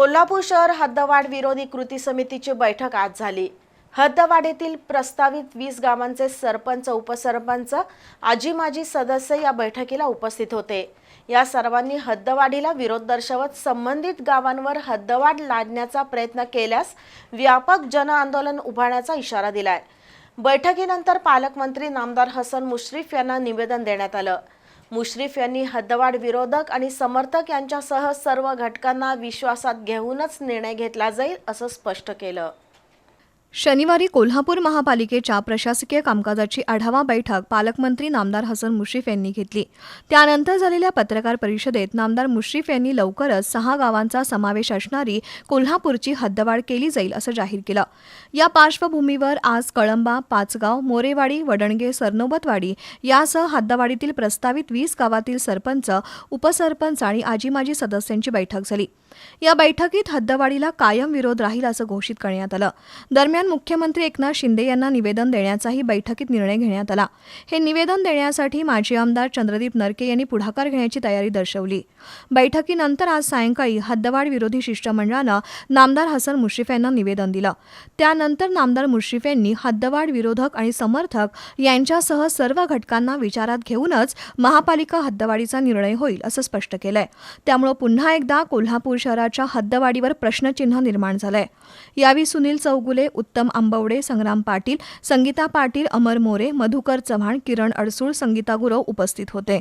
कोल्हापूर शहर हद्दवाढ विरोधी कृती समितीची बैठक आज झाली. हद्दवाढीतील प्रस्तावित वीस गावांचे सरपंच उपसरपंच आजी माजी सदस्य या बैठकीला उपस्थित होते. या सर्वांनी हद्दवाढीला विरोध दर्शवत संबंधित गावांवर हद्दवाढ लादण्याचा प्रयत्न केल्यास व्यापक जनआंदोलन उभारण्याचा इशारा दिलाय. बैठकीनंतर पालकमंत्री नामदार हसन मुश्रीफ यांना निवेदन देण्यात आलं. मुश्रीफ यांनी हद्दवाढ विरोधक आणि समर्थक यांच्यासह सर्व घटकांना विश्वासात घेऊनच निर्णय घेतला जाईल असं स्पष्ट केलं. शनिवारी कोल्हापूर महापालिकेच्या प्रशासकीय कामकाजाची आढावा बैठक पालकमंत्री नामदार हसन मुश्रीफ यांनी घेतली. त्यानंतर झालेल्या पत्रकार परिषदेत नामदार मुश्रीफ यांनी लवकरच सहा गावांचा समावेश असणारी कोल्हापूरची हद्दवाढ केली जाईल असं जाहीर केलं. या पार्श्वभूमीवर आज कळंबा पाचगाव मोरेवाडी वडणगे सरनोबतवाडी यासह हद्दवाडीतील प्रस्तावित वीस गावातील सरपंच उपसरपंच आणि आजी माजी सदस्यांची बैठक झाली. या बैठकीत हद्दवाढीला कायम विरोध राहील असं घोषित करण्यात आलं. दरम्यान दरम्यान मुख्यमंत्री एकनाथ शिंदे यांना निवेदन देण्याचाही बैठकीत निर्णय घेण्यात आला. हे निवेदन देण्यासाठी माजी आमदार चंद्रदीप नरके यांनी पुढाकार घेण्याची तयारी दर्शवली. बैठकीनंतर आज सायंकाळी हद्दवाढ विरोधी शिष्टमंडळानं नामदार हसन मुश्रीफ यांना निवेदन दिलं. त्यानंतर नामदार मुश्रीफ यांनी हद्दवाढ विरोधक आणि समर्थक यांच्यासह सर्व घटकांना विचारात घेऊनच महापालिका हद्दवाढीचा निर्णय होईल असं स्पष्ट केलंय. त्यामुळे पुन्हा एकदा कोल्हापूर शहराच्या हद्दवाढीवर प्रश्नचिन्ह निर्माण झालंय. यावेळी सुनील चौगुले उत्तम आंबवडे संग्राम पाटील संगीता पाटील अमर मोरे मधुकर चव्हाण किरण अडसूळ संगीता गुरव उपस्थित होते.